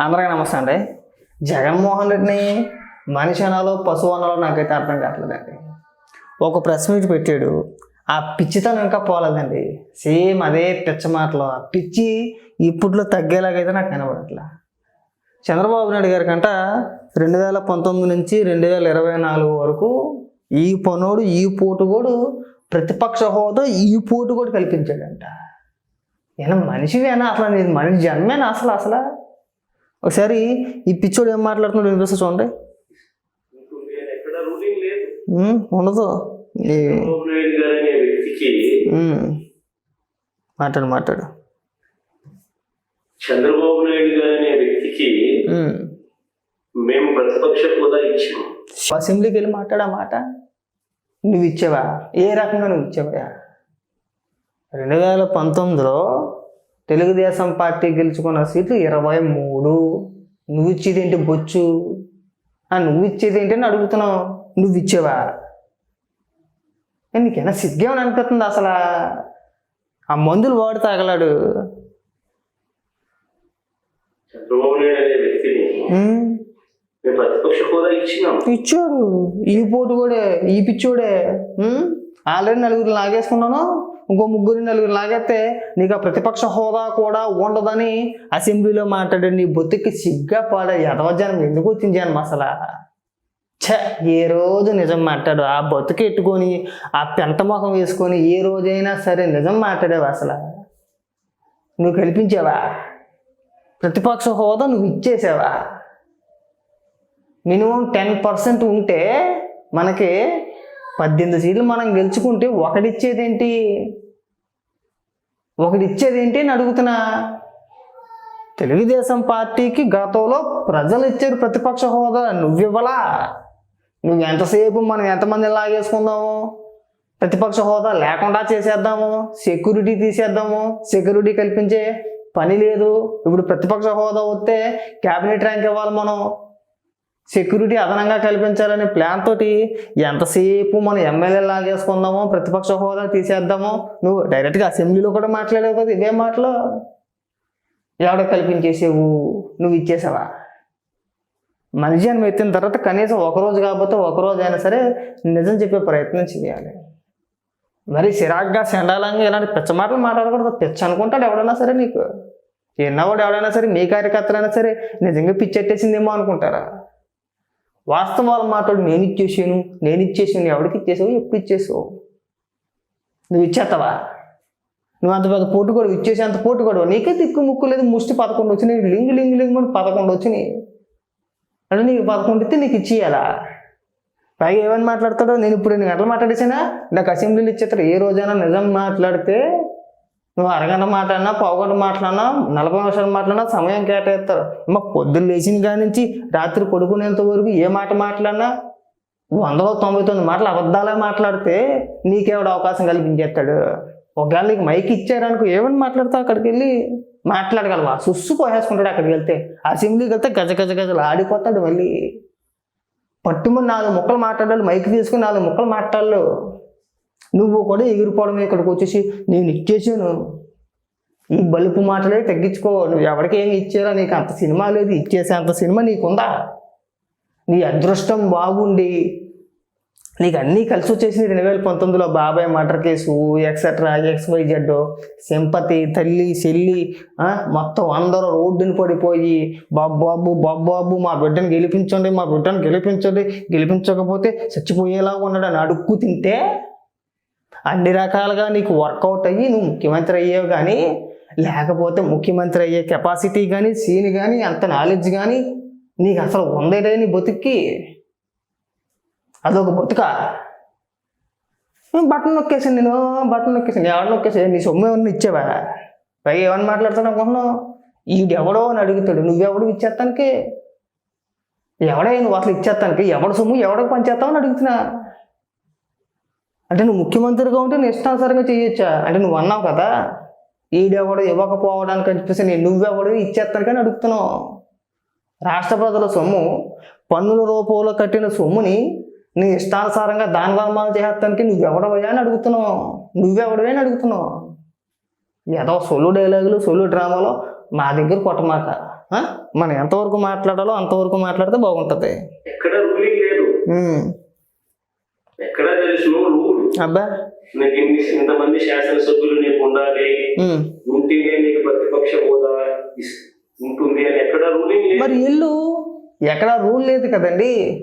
అందరికీ నమస్తే అండి. జగన్మోహన్ రెడ్డిని మనిషి అనాలో పశువు అనాలో నాకైతే అర్థం కావట్లేదండి. ఒక ప్రెస్ మీట్ పెట్టాడు. ఆ పిచ్చితనం ఇంకా పోలేదండి. సేమ్ అదే పిచ్చ మాటలు. ఆ పిచ్చి ఇప్పట్లో తగ్గేలాగైతే నాకు కనబడట్లా. చంద్రబాబు నాయుడు గారి కంట రెండు వేల పంతొమ్మిది నుంచి రెండు వేల ఇరవై నాలుగు వరకు ఈ పనోడు ఈ పోటుగోడు ప్రతిపక్ష హోదా ఈ పోటుగోడు కల్పించాడంట. ఏనా మనిషివేనా అసలు? మనిషి జన్మేనా అసలు అసలు? ఒకసారి ఈ పిచ్చోడు ఏం మాట్లాడుతున్నాడు వినిపిస్తే చూడండి? ఉండదు. మాట్లాడు మాట్లాడు. చంద్రబాబు నాయుడు గారు అనే వ్యక్తికి. మేము ప్రతిపక్ష హోదా ఇచ్చాము అసెంబ్లీకి వెళ్ళి మాట్లాడా మాట. నువ్వు ఇచ్చావా? ఏ రకంగా నువ్వు ఇచ్చావా రెండు వేల పంతొమ్మిదిలో తెలుగుదేశం పార్టీ గెలుచుకున్న సీట్లు ఇరవై మూడు. నువ్వు ఇచ్చేది ఏంటి బొచ్చు? ఆ, నువ్వు ఇచ్చేది ఏంటి అని అడుగుతున్నావు. నువ్వు ఇచ్చావా? నీకేనా సిగ్గేమని అనిపిస్తుంది అసలు. ఆ మందులు వాడు తాగలాడు. ఇచ్చాడు. ఈ పోటు కూడా ఈ పిచ్చోడే ఆల్రెడీ నలుగురు లాగేసుకున్నాను. ఇంకో ముగ్గురు నలుగురు లాగేస్తే నీకు ఆ ప్రతిపక్ష హోదా కూడా ఉండదని అసెంబ్లీలో మాట్లాడండి. నీ బొత్తికి సిగ్గా పాడే యథవజనం ఎందుకు వచ్చింది జనం అసలు? ఛ ఏ రోజు నిజం మాట్లాడు. ఆ బతుకు ఎట్టుకొని ఆ పెంట ముఖం వేసుకొని ఏ రోజైనా సరే నిజం మాట్లాడేవా అసలు? నువ్వు కల్పించావా? ప్రతిపక్ష హోదా నువ్వు ఇచ్చేసావా? మినిమం టెన్ పర్సెంట్ ఉంటే మనకి పద్దెనిమిది సీట్లు మనం గెలుచుకుంటే ఒకటిచ్చేదేంటి ఒకటిచ్చేదేంటి ఒకటి ఇచ్చేది ఏంటి అని అడుగుతున్నా. తెలుగుదేశం పార్టీకి గతంలో ప్రజలు ఇచ్చారు ప్రతిపక్ష హోదా నువ్వివ్వలా నువ్వు ఎంతసేపు మనం ఎంతమంది లాగేసుకుందాము? ప్రతిపక్ష హోదా లేకుండా చేసేద్దాము? సెక్యూరిటీ తీసేద్దాము? సెక్యూరిటీ కల్పించే పని లేదు. ఇప్పుడు ప్రతిపక్ష హోదా వస్తే క్యాబినెట్ ర్యాంక్ ఇవ్వాలి మనం. సెక్యూరిటీ అదనంగా కల్పించాలనే ప్లాన్ తోటి ఎంతసేపు మనం ఎమ్మెల్యే లాగేసుకుందామో ప్రతిపక్ష హోదా తీసేద్దామో నువ్వు డైరెక్ట్గా అసెంబ్లీలో కూడా మాట్లాడావు కదా ఇవే మాటలు. ఎవడ కల్పించేసేవు? నువ్వు ఇచ్చేసావా? మనిషి అని ఎత్తిన తర్వాత కనీసం ఒక రోజు కాకపోతే ఒక రోజు అయినా సరే నిజం చెప్పే ప్రయత్నం చేయాలి. మరి సిరాగ్గా సెండాలంగా ఇలాంటి పిచ్చ మాటలు మాట్లాడకూడదు. పిచ్చ అనుకుంటాడు ఎవడైనా సరే నీకు. ఎన్నవాడు ఎవడైనా సరే మీ కార్యకర్తలైనా సరే నిజంగా పిచ్చెట్టేసిందేమో అనుకుంటారా? వాస్తవాలు మాట్లాడు నేను ఇచ్చేసాను నేను ఇచ్చేసాను ఎవరికి ఇచ్చేసావు ఎప్పుడు ఇచ్చేసావు. నువ్వు ఇచ్చేస్తావా? నువ్వు అంత పెద్ద పోటు కూడా ఇచ్చేసి అంత పోటు కూడా నీకే దిక్కు ముక్కు లేదు ముష్టి పదకొండు వచ్చినాయి లింగు లింగు లింగు అని పదకొండు వచ్చినాయి. అంటే నీకు పదకొండు ఇస్తే నీకు ఇచ్చేయాలా? పైగా ఏమని మాట్లాడతాడో? నేను ఇప్పుడు ఎన్ని గంటలు మాట్లాడేసానా? నాకు అసెంబ్లీలు ఇచ్చేస్తారు. ఏ రోజైనా నిజం మాట్లాడితే నువ్వు అరగంట మాట్లాడినా పావుగంట మాట్లాడినా నలభై నిమిషాలు మాట్లాడినా సమయం కేటాయిస్తారు. మా పొద్దున్న లేచిన కాడి నుంచి రాత్రి పడుకునేంత వరకు ఏ మాట మాట్లాడినా వందలో తొంభై తొమ్మిది మాటలు అబద్ధాలే మాట్లాడితే నీకేవాడు అవకాశం కల్పించేస్తాడు. ఒకవేళ నీకు మైక్ ఇచ్చారనుకో ఏమని మాట్లాడతావు అక్కడికి వెళ్ళి? మాట్లాడగలవా? సుస్సు పోసేసుకుంటాడు అక్కడికి వెళ్తే. అసెంబ్లీకి వెళ్తే గజ గజ గజలు ఆడిపోతాడు మళ్ళీ. పట్టుమని నాలుగు ముక్కలు మాట్లాడాలి మైక్ తీసుకుని నాలుగు ముక్కలు మాట్లాడాలి. నువ్వు కూడా ఎగిరిపోవడం ఇక్కడికి వచ్చేసి నేను ఇచ్చేసాను. ఈ బలుపు మాటలే తగ్గించుకో. నువ్వు ఎవరికి ఏమి ఇచ్చారో నీకు అంత సినిమా లేదు. ఇచ్చేసే అంత సినిమా నీకుందా? నీ అదృష్టం బాగుండి. నీకు అన్నీ కలిసి వచ్చేసింది రెండు వేల పంతొమ్మిదిలో. బాబాయ్ murder case etcetera X Y Z sympathy తల్లి చెల్లి మొత్తం అందరూ రోడ్డుని పడిపోయి బాబు బాబు మా బిడ్డను గెలిపించండి మా బిడ్డను గెలిపించండి గెలిపించకపోతే చచ్చిపోయేలా ఉన్నాడని అడుక్కు తింటే అన్ని రకాలుగా నీకు వర్కౌట్ అయ్యి నువ్వు ముఖ్యమంత్రి అయ్యేవి కానీ లేకపోతే ముఖ్యమంత్రి అయ్యే కెపాసిటీ కానీ సీన్ కానీ అంత నాలెడ్జ్ కానీ నీకు అసలు ఉందేటే నీ బతుక్కి అదొక బతుక. బటన్ నొక్కేసాను నేను బటన్ నొక్కేసాను ఎవరు నొక్కేసాను నీ సొమ్ము ఏమన్నా ఇచ్చావా? పై ఏమన్నా మాట్లాడతాడు అనుకుంటున్నావు? ఈడెవడో అని అడుగుతాడు నువ్వెవడు ఇచ్చేస్తానికి ఎవడే నువ్వు అసలు ఇచ్చేస్తానికి ఎవడ సొమ్ము ఎవడికి పనిచేస్తావు అని అడుగుతున్నా. అంటే నువ్వు ముఖ్యమంత్రిగా ఉంటే నీ ఇష్టానుసారంగా చేయొచ్చా? అంటే నువ్వు అన్నావు కదా ఈడెవడు ఇవ్వకపోవడానికి అని చెప్పేసి నేను నువ్వెవడు ఇచ్చేస్తాను కానీ అడుగుతున్నావు. రాష్ట్ర ప్రజల సొమ్ము పన్నుల రూపంలో కట్టిన సొమ్ముని నీ ఇష్టానుసారంగా దాన ధర్మాలు చేస్తానికి నువ్వెవడవయ్యా అని అడుగుతున్నావు. నువ్వెవడవే అని అడుగుతున్నావు. ఏదో సొల్లు డైలాగులు సొల్లు డ్రామాలో మా దగ్గర కొట్టమాక ఆ? మనం ఎంతవరకు మాట్లాడాలో అంతవరకు మాట్లాడితే బాగుంటుంది. ఎక్కడ రూలింగ్ లేదు. ఎక్కడ అబ్బా. నీకు ఇన్ని ఇంతమంది శాసనసభ్యులు నీకు ఉండాలి. ఉంటేనే నీకు ప్రతిపక్ష హోదా ఉంటుంది అని ఎక్కడ రూలింగ్ లేదు. మరి ఇల్లు ఎక్కడ రూల్ లేదు కదండి.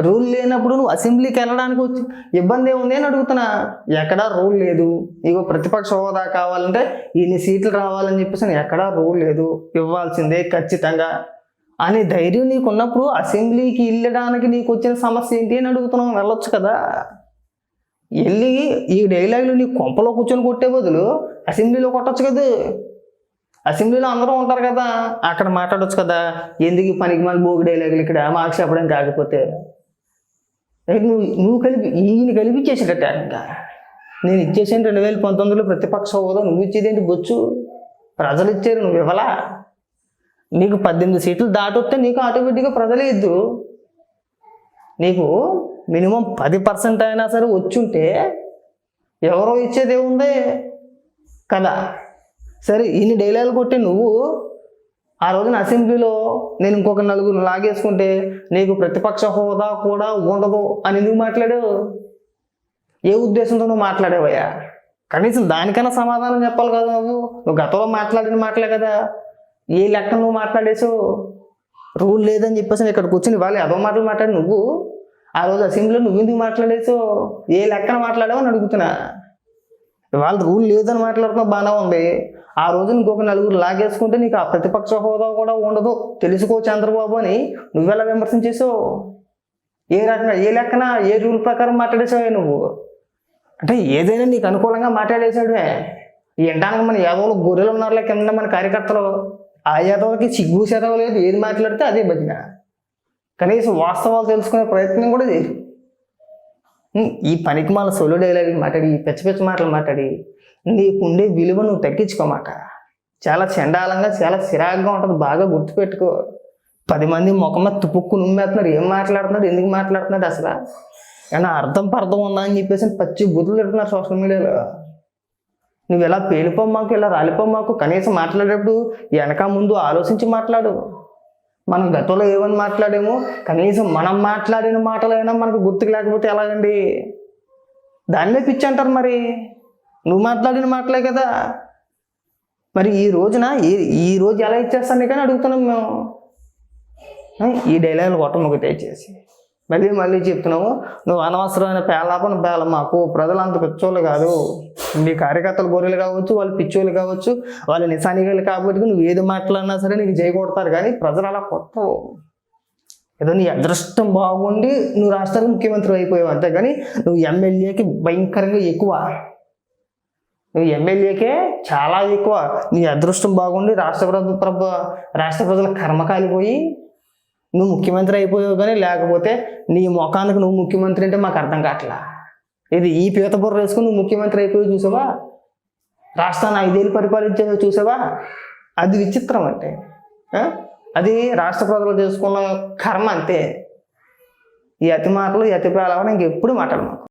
రూల్ లేనప్పుడు నువ్వు అసెంబ్లీకి వెళ్ళడానికి వచ్చి ఇబ్బంది ఏముంది అని అడుగుతున్నా. ఎక్కడా రూల్ లేదు. ఇగో ప్రతిపక్ష హోదా కావాలంటే ఇన్ని సీట్లు రావాలని చెప్పేసి ఎక్కడా రూల్ లేదు. ఇవ్వాల్సిందే ఖచ్చితంగా. అనే ధైర్యం నీకు ఉన్నప్పుడు అసెంబ్లీకి వెళ్ళడానికి నీకు వచ్చిన సమస్య ఏంటి అని అడుగుతున్నాం వెళ్ళొచ్చు కదా. వెళ్ళి ఈ డైలాగులు నీ కొంపలో కూర్చొని కొట్టే బదులు అసెంబ్లీలో కొట్టచ్చు కదా. అసెంబ్లీలో అందరూ ఉంటారు కదా అక్కడ మాట్లాడొచ్చు కదా. ఎందుకు పనికి మళ్ళీ బోగి డైలాగులు ఇక్కడ మాకు చెప్పడం కాకపోతే? నువ్వు నువ్వు కలిపి ఈయన కలిపిచ్చేసేటట్ట ఇంకా. నేను ఇచ్చేసాను రెండు వేల పంతొమ్మిదిలో ప్రతిపక్ష హోదా నువ్వు ఇచ్చేదేంటి బొచ్చు? ప్రజలు ఇచ్చారు నువ్వు ఇవ్వలా? నీకు పద్దెనిమిది సీట్లు దాటొస్తే నీకు ఆటోమేటిక్గా ప్రజలే నీకు మినిమం పది పర్సెంట్ అయినా సరే వచ్చుంటే ఎవరో ఇచ్చేది ఏముంది కదా. సరే ఇన్ని డైలాగులు కొట్టి నువ్వు ఆ రోజున అసెంబ్లీలో నేను ఇంకొక నలుగురు లాగేసుకుంటే నీకు ప్రతిపక్ష హోదా కూడా ఉండదు అని ఎందుకు మాట్లాడావు? ఏ ఉద్దేశంతో నువ్వు మాట్లాడేవయ్యా? కనీసం దానికైనా సమాధానం చెప్పాలి కదా నువ్వు. నువ్వు గతంలో మాట్లాడిన మాటలే కదా. ఏ లెక్క నువ్వు మాట్లాడేసో రూల్ లేదని చెప్పేసి ఇక్కడ కూర్చుని వాళ్ళు ఏదో మాటలు మాట్లాడి నువ్వు ఆ రోజు అసెంబ్లీలో నువ్వు ఎందుకు మాట్లాడేసో ఏ లెక్కన మాట్లాడావు అని అడుగుతున్నా. వాళ్ళు రూల్ లేదని మాట్లాడుతున్నా బాగానే ఉంది. ఆ రోజు ఇంకొక నలుగురు లాగేసుకుంటే నీకు ఆ ప్రతిపక్ష హోదా కూడా ఉండదు. తెలుసుకో చంద్రబాబు అని నువ్వెలా విమర్శించేసావు ఏ రకంగా ఏ లెక్కన ఏ రూల్ ప్రకారం మాట్లాడేసావే నువ్వు? అంటే ఏదైనా నీకు అనుకూలంగా మాట్లాడేశాడువే. ఎంటానికి మన యాదవులు గొర్రెలు ఉన్నారులే కింద మన కార్యకర్తలు. ఆ యాదవులకి సిగ్గు శాతం లేదు ఏది మాట్లాడితే అదే భజన. కనీసం వాస్తవాలు తెలుసుకునే ప్రయత్నం కూడా లేదు ఈ పనికి మన సొలు డైలాగ్ మాట్లాడి పెచ్చ పెచ్చ మాటలు మాట్లాడి నీకుండే విలువ నువ్వు తగ్గించుకోమాట చాలా చండాలంగా చాలా చిరాగ్గా ఉంటుంది బాగా గుర్తుపెట్టుకో. పది మంది ముఖం తుపుక్కు నుమ్మేస్తున్నారు ఏం మాట్లాడుతున్నాడు ఎందుకు మాట్లాడుతున్నాడు అసలు? ఏమన్నా అర్థం పర్థం ఉందా అని చెప్పేసి పచ్చి బుద్ధులు పెడుతున్నారు సోషల్ మీడియాలో నువ్వు ఇలా పేలిపోమ్మాకు ఇలా రాలిపోమ్మాకు? కనీసం మాట్లాడేటప్పుడు వెనక ముందు ఆలోచించి మాట్లాడు. మనం గతంలో ఏమని మాట్లాడేమో కనీసం మనం మాట్లాడిన మాటలైనా మనకు గుర్తుకు లేకపోతే ఎలాగండి? దాన్నే పిచ్చి అంటారు మరి. నువ్వు మాట్లాడిన మాటలే కదా. మరి ఈ రోజున ఈ ఈ రోజు ఎలా ఇచ్చేస్తాను కానీ అడుగుతున్నాం మేము. ఈ డైలాగులు కొట్టం ఒకటి చేసి. మళ్ళీ మళ్ళీ చెప్తున్నాము నువ్వు అనవసరమైన పేలాపన పేల మాకు. ప్రజలు అంత పిచ్చోళ్ళు కాదు. నీ కార్యకర్తలు గొర్రెలు కావచ్చు వాళ్ళు పిచ్చోళ్ళు కావచ్చు వాళ్ళు నిశానిగాలు కాబట్టి నువ్వు ఏది మాట్లాడినా సరే నీకు జై కానీ ప్రజలు అలా కొట్టవు ఏదో నీ అదృష్టం బాగుండి నువ్వు రాష్ట్రానికి ముఖ్యమంత్రి అయిపోయావు అంతే. కానీ నువ్వు ఎమ్మెల్యేకి భయంకరంగా ఎక్కువ. నువ్వు ఎమ్మెల్యేకే చాలా ఎక్కువ. నీ అదృష్టం బాగుండి రాష్ట్ర ప్రభు ప్రభు రాష్ట్ర ప్రజల కర్మ కాలిపోయి నువ్వు ముఖ్యమంత్రి అయిపోయావు కానీ లేకపోతే నీ ముఖానికి నువ్వు ముఖ్యమంత్రి అంటే మాకు అర్థం కావట్లా? ఇది ఈ పీత బుర్ర వేసుకుని నువ్వు ముఖ్యమంత్రి అయిపోయి చూసావా? రాష్ట్రాన్ని ఐదేళ్ళు పరిపాలించేదో చూసావా? అది విచిత్రం అంటే. అది రాష్ట్ర ప్రజలు చేసుకున్న కర్మ అంతే. ఈ అతి మాటలు ఈ అతి పేలవని ఇంకెప్పుడు మాట్లాడమాకు.